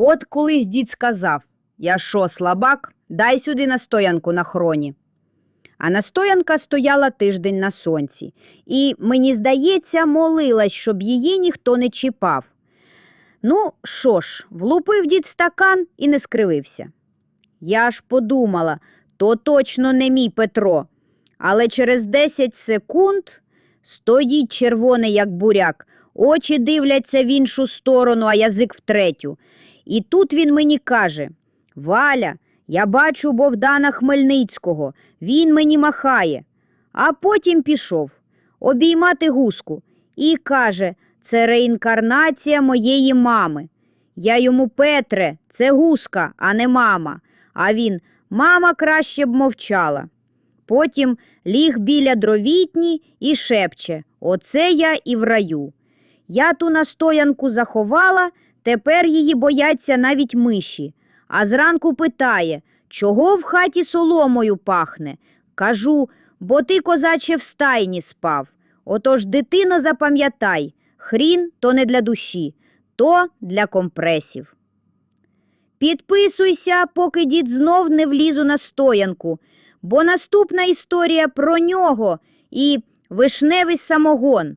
От колись дід сказав: Я що, слабак, дай сюди настоянку на хроні. А настоянка стояла тиждень на сонці, і, мені здається, молилась, щоб її ніхто не чіпав. Ну, що ж, влупив дід стакан і не скривився. Я ж подумала, то точно не мій Петро. Але через 10 секунд стоїть червоний, як буряк, очі дивляться в іншу сторону, а язик в третю. І тут він мені каже: Валя, я бачу Богдана Хмельницького, він мені махає. А потім пішов обіймати гуску і каже: це реінкарнація моєї мами. Я йому Петре, це гуска, а не мама. А він мама краще б мовчала. Потім ліг біля дровітні і шепче Оце я і в раю. Я ту настоянку заховала, тепер її бояться навіть миші. А зранку питає, чого в хаті соломою пахне. Кажу, бо ти, козаче, в стайні спав. Отож, дитино, запам'ятай, хрін то не для душі, то для компресів. Підписуйся, поки дід знов не вліз у настоянку, бо наступна історія про нього і вишневий самогон.